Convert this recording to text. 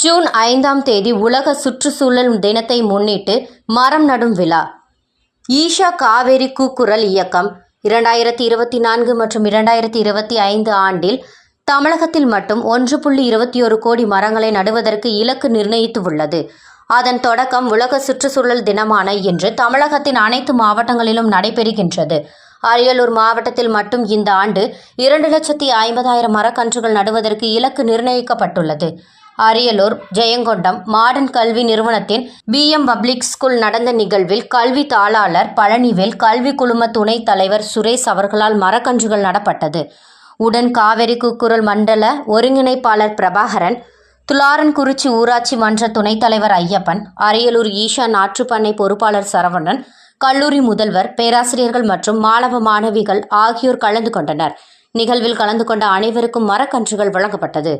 June ஐந்தாம் தேதி உலக சுற்றுச்சூழல் தினத்தை முன்னிட்டு மரம் நடும் விழா. ஈஷா காவேரி கூக்குரல் இயக்கம் இரண்டாயிரத்தி இருபத்தி நான்கு மற்றும் இரண்டாயிரத்தி இருபத்தி ஐந்து ஆண்டில் தமிழகத்தில் மட்டும் ஒன்று புள்ளி இருபத்தி ஒரு கோடி மரங்களை நடுவதற்கு இலக்கு நிர்ணயித்து உள்ளது. அதன் தொடக்கம் உலக சுற்றுச்சூழல் தினமான இன்று தமிழகத்தின் அனைத்து மாவட்டங்களிலும் நடைபெறுகின்றது. அரியலூர் மாவட்டத்தில் மட்டும் இந்த ஆண்டு இரண்டு லட்சத்தி ஐம்பதாயிரம் மரக்கன்றுகள் நடுவதற்கு இலக்கு நிர்ணயிக்கப்பட்டுள்ளது. அரியலூர் ஜெயங்கொண்டம் மாடர்ன் கல்வி நிறுவனத்தின் பிஎம் பப்ளிக் ஸ்கூல் நடந்த நிகழ்வில் கல்வி தாளாளர் பழனிவேல் கல்வி குழும துணைத் தலைவர் சுரேஷ் அவர்களால் மரக்கன்றுகள் நடப்பட்டது. உடன் காவிரி கூக்குரல் மண்டல ஒருங்கிணைப்பாளர் பிரபாகரன் துலாரன்குறிச்சி ஊராட்சி மன்ற துணைத் தலைவர் ஐயப்பன் அரியலூர் ஈஷா நாற்றுப்பண்ணை பொறுப்பாளர் சரவணன் கல்லூரி முதல்வர் பேராசிரியர்கள் மற்றும் மாணவ மாணவிகள் ஆகியோர் கலந்து கொண்டனர். நிகழ்வில் கலந்து கொண்ட அனைவருக்கும் மரக்கன்றுகள் வழங்கப்பட்டது.